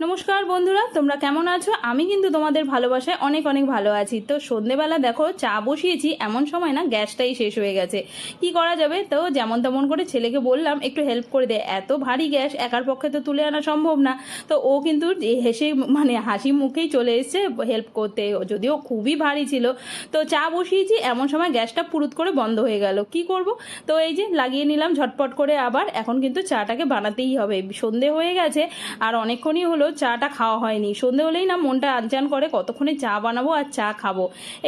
নমস্কার বন্ধুরা, তোমরা কেমন আছো? আমি কিন্তু তোমাদের ভালোবাসায় অনেক অনেক ভালো আছি। তো সন্ধেবেলা দেখো, চা বসিয়েছি, এমন সময় না গ্যাসটাই শেষ হয়ে গেছে। কি করা যাবে? তো যেমন তেমন করে ছেলেকে বললাম, একটু হেল্প করে দে। এত ভারী গ্যাস, একার পক্ষে তো তুলে আনা সম্ভব না। তো ও কিন্তু হেসে মানে হাসি মুখেই চলে এসছে হেল্প করতে। যদিও খুবই ভারী ছিল। তো চা বসিয়েছি, এমন সময় গ্যাসটা পুরুত করে বন্ধ হয়ে গেল। কি করব? তো এই যে লাগিয়ে নিলাম ঝটপট করে আবার। এখন কিন্তু চাটাকে বানাতেই হবে। সন্ধে হয়ে গেছে, আর অনেকক্ষণই হলো চাটা খাওয়া হয়নি। সন্ধে হলেই না মনটা আনচান করে, কতক্ষণে চা বানাবো আর চা খাব।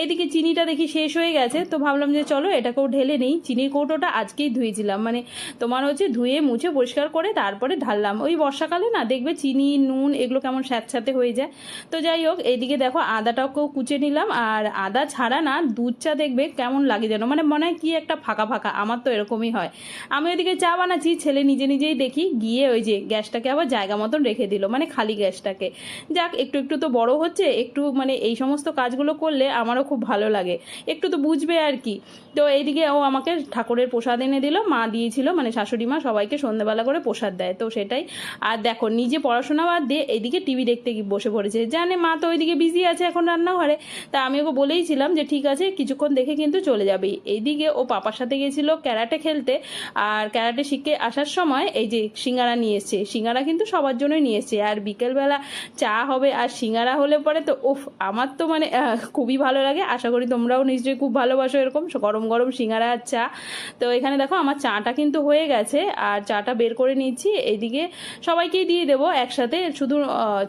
এইদিকে চিনিটা দেখি শেষ হয়ে গেছে, তো ভাবলাম যে চলো এটাকেও ঢেলে নেই। চিনির কৌটোটা আজকেই ধুয়েছিলাম মানে তোমার হচ্ছে ধুয়ে, মুছে, পরিষ্কার করে তারপরে ঢাললাম। ওই বর্ষাকালে না দেখবে চিনি, নুন এগুলো কেমন স্যাঁতস্যাঁতে হয়ে যায়। তো যাই হোক, এইদিকে দেখো আদাটাকেও কুচে নিলাম, আর আদা ছাড়া না দুধ চা দেখবে কেমন লাগে যেন মানে মনে হয় কি একটা ফাঁকা ফাঁকা, আমার তো এরকমই হয়। আমি ওইদিকে চা বানাচ্ছি, ছেলে নিজে নিজেই দেখি, গিয়ে ওই যে গ্যাসটাকে আবার জায়গা মতন রেখে দিল মানে খালি গ্যাসটাকে। যাক, একটু একটু তো বড় হচ্ছে, একটু মানে এই সমস্ত কাজগুলো করলে আমারও খুব ভালো লাগে। একটু তো বুঝবে আর কি। তো এইদিকে ও আমাকে ঠাকুরের প্রসাদ এনে দিল, মা দিয়েছিল মানে শাশুড়ি মা সবাইকে সন্ধ্যাবেলা করে প্রসাদ দেয়, তো সেটাই। আর দেখো, নিজে পড়াশোনা বাদ দিয়ে এইদিকে টিভি দেখতে বসে পড়েছে। জানে মা তো ওইদিকে বিজি আছে এখন রান্নাঘরে। তা আমি ওকে বলেইছিলাম যে, ঠিক আছে, কিছুক্ষণ দেখে কিন্তু চলে যাবেই এইদিকে ও পাপার সাথে গেছিল ক্যারাটে খেলতে। আর ক্যারাটে শিখে আসার সময় এই যে সিঙ্গারা নিয়ে এসছে, সিঙ্গারা কিন্তু সবার জন্যই নিয়ে এসছে। আর বিকেলবেলা চা হবে আর সিঙ্গারা হলে পরে তো উফ, আমার তো মানে খুবই ভালো লাগে। আশা করি তোমরাও নিশ্চয়ই খুব ভালোবাসো এরকম গরম গরম সিঙ্গারা আর চা। তো এখানে দেখো আমার চাটা কিন্তু হয়ে গেছে আর চাটা বের করে নিচ্ছি এইদিকে সবাইকেই দিয়ে দেবো একসাথে। শুধু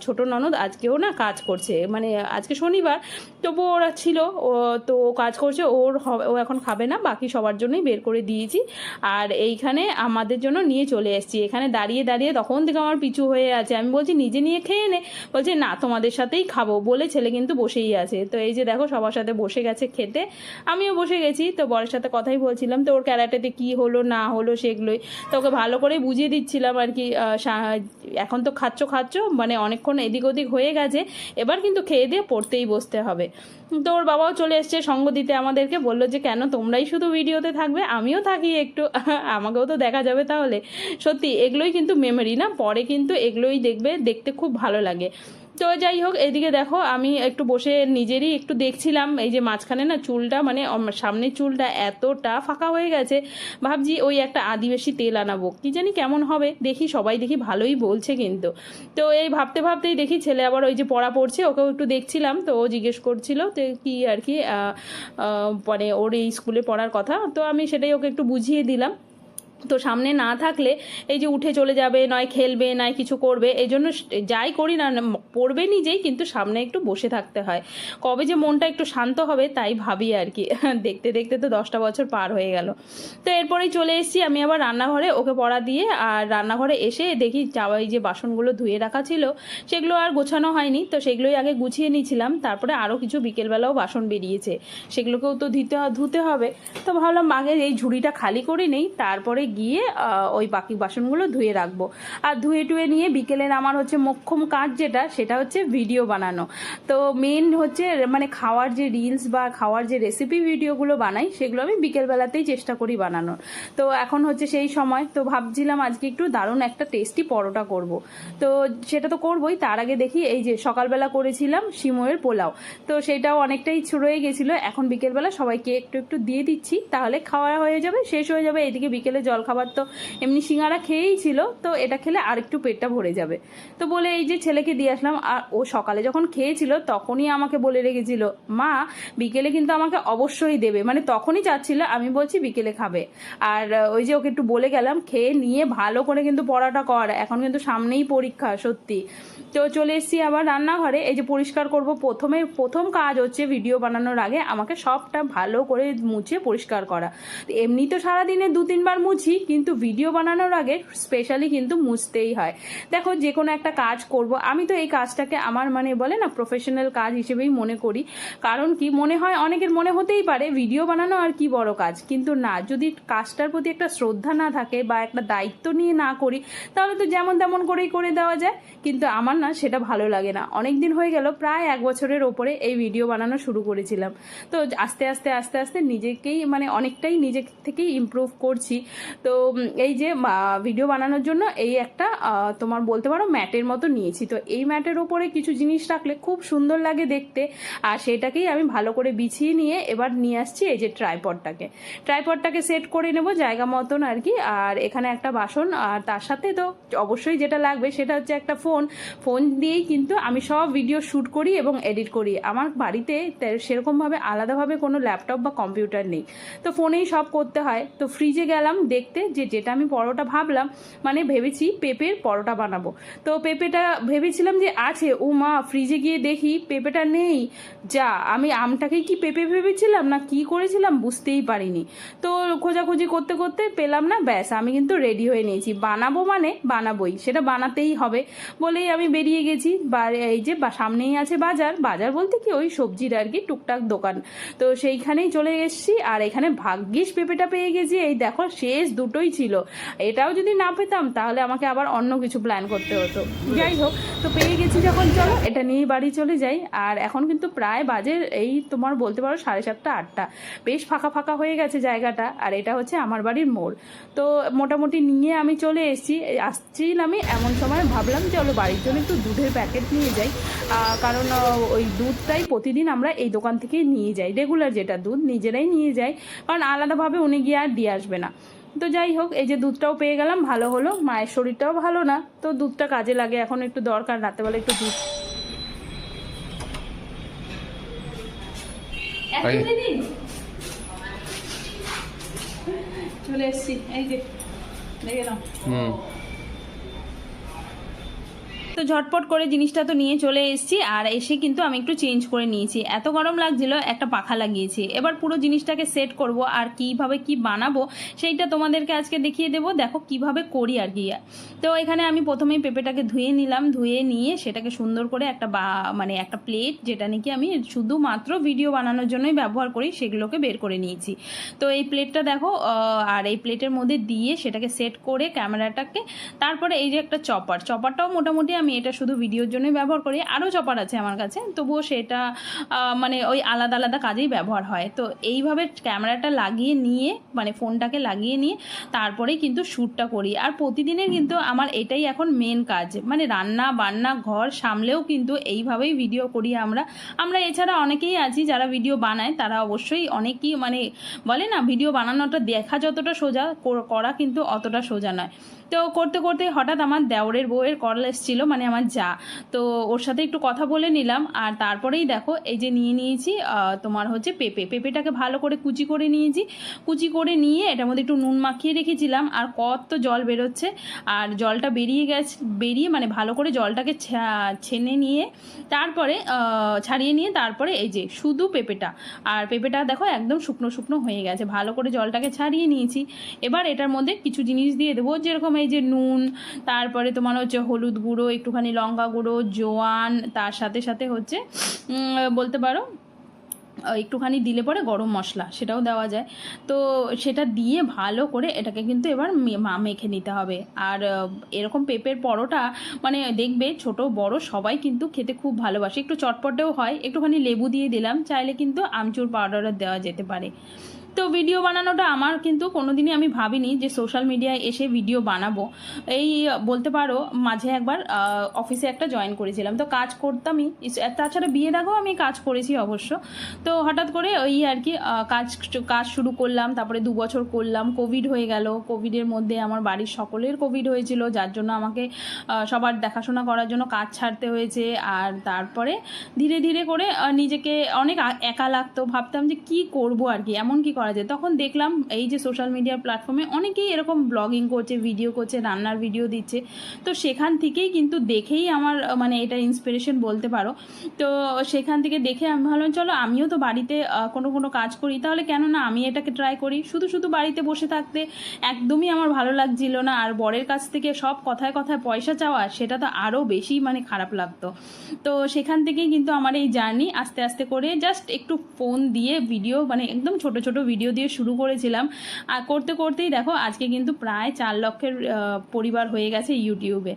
ছোট ননদ আজকেও না কাজ করছে। মানে আজকে শনিবার তবু ওরা ছিল। ও, তো ও কাজ করছে, ওর ও এখন খাবে না। বাকি সবার জন্যই বের করে দিয়েছি। আর এইখানে আমাদের জন্য নিয়ে চলে এসেছি। এখানে দাঁড়িয়ে দাঁড়িয়ে তখন থেকে আমার পিছু হয়ে আছে। আমি বলছি নিজে নিয়ে খেয়ে নে। বলছে, না, তোমাদের সাথেই খাব। বলে ছেলে কিন্তু বসেই আছে। তো এই যে দেখো, সবার সাথে বসে গেছে খেতে। আমিও বসে গেছি। তো বরের সাথে কথাই বলছিলাম, তো ওর ক্যারাটেতে কি হলো, না হলো সেগুলোই। তো ওকে ভালো করে বুঝিয়ে দিচ্ছিলাম আর কি এখন তো খাচ্ছ খাচ্ছ মানে অনেকক্ষণ এদিক ওদিক হয়ে গেছে। এবার কিন্তু খেয়ে দিয়ে পড়তেই বসতে হবে। তো ওর বাবাও চলে এসছে সঙ্গ দিতে আমাদেরকে। বলল যে, কেন তোমরাই শুধু ভিডিওতে থাকবে? আমিও থাকি একটু। আমাকেও তো দেখা যাবে তাহলে। সত্যি, এগুলোই কিন্তু মেমোরি না? পরে কিন্তু এগুলোই দেখবে, দেখতে খুব ভালো লাগে। তো যাই হোক, এদিকে দেখো, আমি একটু বসে নিজেরই একটু দেখছিলাম, এই যে মাঝখানে না চুলটা মানে সামনের চুলটা এতটা ফাঁকা হয়ে গেছে। ভাবছি ওই একটা আদিবাসী তেল আনাবো। কি জানি কেমন হবে, দেখি, সবাই দেখি ভালোই বলছে কিন্তু। তো এই ভাবতে ভাবতেই দেখি ছেলে আবার ওই যে পড়া পড়ছে, ওকেও একটু দেখছিলাম, তো ও জিজ্ঞেস করছিল তো কি আর কি মানে ওর এই স্কুলে পড়ার কথা, তো আমি সেটাই ওকে একটু বুঝিয়ে দিলাম। তো সামনে না থাকলে এই যে উঠে চলে যাবে, নয় খেলবে, নয় কিছু করবে, এই জন্য যাই করি না পড়বে নিজেই কিন্তু সামনে একটু বসে থাকতে হয়। কবে যে মনটা একটু শান্ত হবে তাই ভাবি আর কি। দেখতে দেখতে তো দশটা বছর পার হয়ে গেল। তো এরপরেই চলে এসেছি আমি আবার রান্নাঘরে, ওকে পড়া দিয়ে আর রান্নাঘরে এসে দেখি চাওয়াই যে বাসনগুলো ধুয়ে রাখা ছিল, সেগুলো আর গোছানো হয়নি, তো সেগুলোই আগে গুছিয়ে নিয়েছিলাম, তারপরে আরও কিছু বিকেলবেলাও বাসন বেরিয়েছে। সেগুলোকেও তো ধুতে ধুতে হবে। তো ভাবলাম আগে এই ঝুড়িটা খালি করে নেই, তারপরে গিয়ে ওই বাকি বাসনগুলো ধুয়ে রাখব। আর ধুয়ে টুয়ে নিয়ে বিকেলের আমার হচ্ছে মোক্ষম কাজ যেটা, সেটা হচ্ছে ভিডিও বানানো। তো মেন হচ্ছে মানে খাওয়ার যে রিলস বা খাওয়ার যে রেসিপি ভিডিওগুলো বানাই, সেগুলো আমি বিকেলবেলাতেই চেষ্টা করি বানানোর। তো এখন হচ্ছে সেই সময়, তো ভাবছিলাম আজকে একটু দারুণ একটা টেস্টি পরোটা করব। তো সেটা তো করবই, তার আগে দেখি এই যে সকালবেলা করেছিলাম সিময়ের পোলাও। তো সেটাও অনেকটাই রয়ে গেছিল, এখন বিকেলবেলা সবাইকে একটু একটু দিয়ে দিচ্ছি, তাহলে খাওয়া হয়ে যাবে, শেষ হয়ে যাবে এদিকে বিকেলে জলখাবার তো এমনি সিঙ্গারা খেয়েই ছিল, তো এটা খেলে আরেকটু পেটটা ভরে যাবে। তো বলে এই যে ছেলেকে দিয়ে আসলাম, আর ও সকালে যখন খেয়েছিল তখনই আমাকে বলে রেখেছিল, মা, বিকেলে কিন্তু আমাকে অবশ্যই দেবে। মানে তখনই চাচ্ছিল, আমি বলছি বিকেলে খাবে। আর ওই যে ওকে একটু বলে গেলাম, খেয়ে নিয়ে ভালো করে কিন্তু পড়াটা কর, এখন কিন্তু সামনেই পরীক্ষা, সত্যি। তো চলে এসেছি আবার রান্নাঘরে, এই যে পরিষ্কার করব প্রথমে, প্রথম কাজ হচ্ছে ভিডিও বানানোর আগে আমাকে সবটা ভালো করে মুছে পরিষ্কার করা। এমনি তো সারাদিনে দু তিনবার মুছি কিন্তু ভিডিও বানানোর আগে স্পেশালি কিন্তু মুছতেই হয়। দেখো যে কোনো একটা কাজ করব। আমি তো এই কাজটাকে আমার মানে বলে না প্রফেশনাল কাজ হিসেবেই মনে করি। কারণ কি, মনে হয় অনেকের মনে হতেই পারে ভিডিও বানানো আর কি বড় কাজ? কিন্তু না, যদি কাজটার প্রতি একটা শ্রদ্ধা না থাকে বা একটা দায়িত্ব নিয়ে না করি, তাহলে তো যেমন তেমন করেই করে দেওয়া যায়। কিন্তু আমার না, সেটা ভালো লাগে না। অনেক দিন হয়ে গেল, প্রায় এক বছরের ওপরে এই ভিডিও বানানো শুরু করেছিলাম। তো আস্তে আস্তে আস্তে আস্তে নিজেকেই মানে অনেকটাই নিজে থেকেই ইমপ্রুভ করছি। তো এই যে ভিডিও বানানোর জন্য এই একটা তোমার বলতে পারো ম্যাটের মতো নিয়েছি। তো এই ম্যাটের ওপরে কিছু জিনিস রাখলে খুব সুন্দর লাগে দেখতে। আর সেটাকেই আমি ভালো করে বিছিয়ে নিয়ে এবার নিয়ে আসছি এই যে ট্রাইপডটাকে ট্রাইপডটাকে সেট করে নেব জায়গা মতন আর কি। আর এখানে একটা বাসন, আর তার সাথে তো অবশ্যই যেটা লাগবে সেটা হচ্ছে একটা ফোন ফোন দিয়েই কিন্তু আমি সব ভিডিও শ্যুট করি এবং এডিট করি। আমার বাড়িতে সেরকমভাবে আলাদাভাবে কোনো ল্যাপটপ বা কম্পিউটার নেই। তো ফোনেই সব করতে হয়। তো ফ্রিজে গেলাম দেখতে যে যেটা আমি পরোটা ভাবলাম মানে ভেবেছি পেঁপের পরোটা বানাবো। তো পেঁপেটা ভেবেছিলাম যে আছে, ও মা ফ্রিজে গিয়ে দেখি পেঁপেটা নেই। যা, আমি আমটাকে কি পেঁপে ভেবেছিলাম না কি করেছিলাম বুঝতেই পারিনি। তো খোঁজাখুঁজি করতে করতে পেলাম না, ব্যাস, আমি কিন্তু রেডি হয়ে নিয়েছি। বানাবো মানে বানাবোই, সেটা বানাতেই হবে বলেই আমি বেরিয়ে গেছি। বা এই যে সামনেই আছে বাজার। বাজার বলতে কি ওই সবজির আর কি টুকটাক দোকান। তো সেইখানেই চলে এসেছি, আর এখানে ভাগ্যিস পেঁপেটা পেয়ে গেছি। এই দেখো, শেষ দুটোই ছিল। এটাও যদি না পেতাম, তাহলে আমাকে আবার অন্য কিছু প্ল্যান করতে হতো। যাই হোক, তো পেয়ে গেছি যখন, চলো, এটা নিয়ে বাড়ি চলে যাই। আর এখন কিন্তু প্রায় বাজে এই তোমার বলতে পারো সাড়ে সাতটা, আটটা। বেশ ফাঁকা ফাঁকা হয়ে গেছে জায়গাটা, আর এটা হচ্ছে আমার বাড়ির মোড়। তো মোটামুটি নিয়ে আমি চলে এসেছি। আসছিলামই এমন সময় ভাবলাম, চলো বাড়ির জন্য একটু দুধের প্যাকেট নিয়ে যাই। কারণ ওই দুধটাই প্রতিদিন আমরা এই দোকান থেকেই নিয়ে যাই। রেগুলার যেটা দুধ, নিজেরাই নিয়ে যাই। কারণ আলাদাভাবে উনি গিয়ে আর দিয়ে আসবে না। তো যাই হোক এই যে দুধটাও পেয়ে গেলাম ভালো হলো। মায়ের শরীরটাও ভালো না তো দুধটা কাজে লাগে এখন একটু দরকার রাতেবেলা একটু দুধ। চলে এসছি এই যে দেখে নাও। হুম। তো ঝটপট করে জিনিসটা তো নিয়ে চলে এসেছি, আর এসে কিন্তু আমি একটু চেঞ্জ করে নিয়েছি। এত গরম লাগছিল, একটা পাখা লাগিয়েছি। এবার পুরো জিনিসটাকে সেট করব, আর কীভাবে কি বানাবো, সেইটা তোমাদেরকে আজকে দেখিয়ে দেবো। দেখো কীভাবে করি আর কি। তো এখানে আমি প্রথমেই পেঁপেটাকে ধুয়ে নিলাম, ধুয়ে নিয়ে সেটাকে সুন্দর করে একটা বা মানে একটা প্লেট যেটা নাকি আমি শুধুমাত্র ভিডিও বানানোর জন্যই ব্যবহার করি, সেগুলোকে বের করে নিয়েছি। তো এই প্লেটটা দেখো আর এই প্লেটের মধ্যে দিয়ে সেটাকে সেট করে ক্যামেরাটাকে তারপরে এই যে একটা চপার চপারটাও মোটামুটি আমি এটা শুধু ভিডিওর জন্যই ব্যবহার করি। আরও চপার আছে আমার কাছে, তবুও সেটা মানে ওই আলাদা আলাদা কাজেই ব্যবহার হয়। তো এইভাবে ক্যামেরাটা লাগিয়ে নিয়ে মানে ফোনটাকে লাগিয়ে নিয়ে তারপরেই কিন্তু শ্যুটটা করি। আর প্রতিদিনের কিন্তু আমার এটাই এখন মেন কাজ। মানে রান্না, বান্না, ঘর সামলেও কিন্তু এইভাবেই ভিডিও করি আমরা। আমরা এছাড়া অনেকেই আছি যারা ভিডিও বানায়, তারা অবশ্যই অনেকেই মানে বলে না ভিডিও বানানোটা দেখা যতটা সোজা করা কিন্তু অতটা সোজা নয়। তো করতে করতে হঠাৎ আমার দেওরের বউয়ের কল এসেছিল মানে আমার যা। তো ওর সাথে একটু কথা বলে নিলাম। আর তারপরেই দেখো, এই যে নিয়ে নিয়েছি তোমার হচ্ছে পেঁপে। পেঁপেটাকে ভালো করে কুচি করে নিয়েছি। কুচি করে নিয়ে এটার মধ্যে একটু নুন মাখিয়ে রেখেছিলাম। আর কত জল বেরোচ্ছে। আর জলটা বেরিয়ে গেছে, বেরিয়ে মানে ভালো করে জলটাকে ছেনে নিয়ে তারপরে ছাড়িয়ে নিয়ে তারপরে এই যে শুধু পেঁপেটা। আর পেঁপেটা দেখো একদম শুকনো শুকনো হয়ে গেছে। ভালো করে জলটাকে ছাড়িয়ে নিয়েছি। এবার এটার মধ্যে কিছু জিনিস দিয়ে দেবো। যেরকম এই যে নুন, তারপরে তোমার হচ্ছে হলুদ গুঁড়ো একটুখানি লঙ্কা গুঁড়ো, জোয়ান, তার সাথে সাথে হচ্ছে বলতে পারো একটুখানি দিলে পরে গরম মশলা, সেটাও দেওয়া যায়। তো সেটা দিয়ে ভালো করে এটাকে কিন্তু এবার মেখে নিতে হবে। আর এরকম পেঁপের পরোটা মানে দেখবে ছোট, বড় সবাই কিন্তু খেতে খুব ভালোবাসে। একটু চটপটেও হয়, একটুখানি লেবু দিয়ে দিলাম, চাইলে কিন্তু আমচুর পাউডারও দেওয়া যেতে পারে। তো ভিডিও বানানোটা আমার কিন্তু কোনোদিনই আমি ভাবিনি যে সোশ্যাল মিডিয়ায় এসে ভিডিও বানাবো। এই বলতে পারো, মাঝে একবার অফিসে একটা জয়েন করেছিলাম। তো কাজ করতামই। তাছাড়া বিয়ের আগেও আমি কাজ করেছি অবশ্য। তো হঠাৎ করে ওই আর কি কাজ কাজ শুরু করলাম, তারপরে দু বছর করলাম। কোভিড হয়ে গেল। কোভিডের মধ্যে আমার বাড়ির সকলের কোভিড হয়েছিল, যার জন্য আমাকে সবার দেখাশোনা করার জন্য কাজ ছাড়তে হয়েছে। আর তারপরে ধীরে ধীরে করে নিজেকে অনেক একা লাগতো। ভাবতাম যে কি করব আর কি? এমন কি করা যায়। তখন দেখলাম এই যে সোশ্যাল মিডিয়ার প্ল্যাটফর্মে অনেকেই এরকম ব্লগিং করছে ভিডিও করছে, রান্নার ভিডিও দিচ্ছে। তো সেখান থেকেই কিন্তু দেখেই আমার মানে এটা ইন্সপিরেশন বলতে পারো। তো সেখান থেকে দেখে আমি ভাবলাম, চলো আমিও তো বাড়িতে কোনো কোনো কাজ করি। তাহলে কেন না আমি এটাকে ট্রাই করি? শুধু শুধু বাড়িতে বসে থাকতে একদমই আমার ভালো লাগছিল না। আর বরের কাছ থেকে সব কথায় কথায় পয়সা চাওয়া, সেটা তো আরও বেশি মানে খারাপ লাগতো। তো সেখান থেকেই কিন্তু আমার এই জার্নি আস্তে আস্তে করে জাস্ট একটু ফোন দিয়ে ভিডিও মানে একদম ছোট ছোট ভিডিও দিয়ে শুরু করেছিলাম। আর করতে করতেই দেখো, আজকে কিন্তু প্রায় চার লক্ষের পরিবার হয়ে গেছে ইউটিউবে।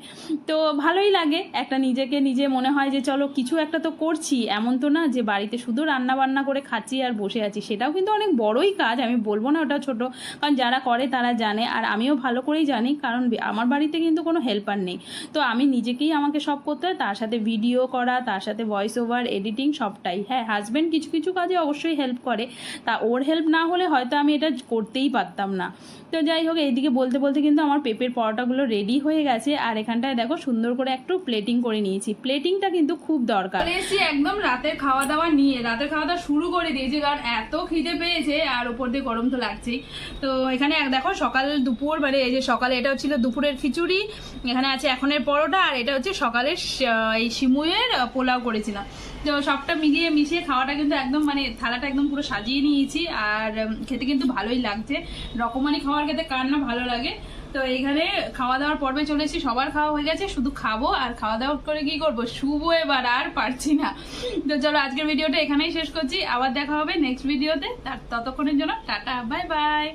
তো ভালোই লাগে একটা নিজেকে নিজে মনে হয় যে, চলো কিছু একটা তো করছি। এমন তো না যে, বাড়িতে শুধু রান্না বান্না করে খাচ্ছি আর বসে আছি। সেটাও কিন্তু অনেক বড়ই কাজ, আমি বলব না ওটা ছোট। কারণ যারা করে তারা জানে, আর আমিও ভালো করেই জানি, কারণ আমার বাড়িতে কিন্তু কোনো হেল্পার নেই। তো আমি নিজেকেই আমাকে সব করতে হয়, তার সাথে ভিডিও করা, তার সাথে ভয়েস ওভার এডিটিং সবটাই। হ্যাঁ হাজব্যান্ড কিছু কিছু কাজে অবশ্যই হেল্প করে। তা ওর হেল্প না হলে হয়তো আমি এটা করতেই পারতাম না। তো যাই হোক, এইদিকে বলতে বলতে কিন্তু আমার পেঁপের পরোটাগুলো রেডি হয়ে গেছে। আর এখানটায় দেখো সুন্দর করে একটু প্লেটিং করে নিয়েছি। প্লেটিংটা কিন্তু খুব দরকার। এসে একদম রাতের খাওয়া দাওয়া নিয়ে। রাতের খাওয়া দাওয়া শুরু করে দিয়েছি, কারণ এত খিদে পেয়েছে আর উপর দিয়ে গরম তো লাগছেই। তো এখানে দেখো সকাল দুপুর মানে এই যে সকালে এটা হচ্ছিল দুপুরের খিচুড়ি, এখানে আছে এখনের পরোটা, আর এটা হচ্ছে সকালের এই শিমুয়ের পোলাও করেছিলাম। তো সবটা মিলিয়ে মিশিয়ে খাওয়াটা কিন্তু একদম মানে থালাটা একদম পুরো সাজিয়ে নিয়েছি আর খেতে কিন্তু ভালোই লাগছে। রকমারি খাওয়ার খেতে কার না ভালো লাগে। তো এখানে খাওয়া দাওয়ার পর্বে চলে এসেছি, সবার খাওয়া হয়ে গেছে, শুধু খাব আর খাওয়া দাওয়া করে কি করব? শুবো এবার আর পারছি না। তো চলো আজকের ভিডিওটা এখানেই শেষ করছি, আবার দেখা হবে নেক্সট ভিডিওতে তার ততক্ষণের জন্য টাটা বাই বাই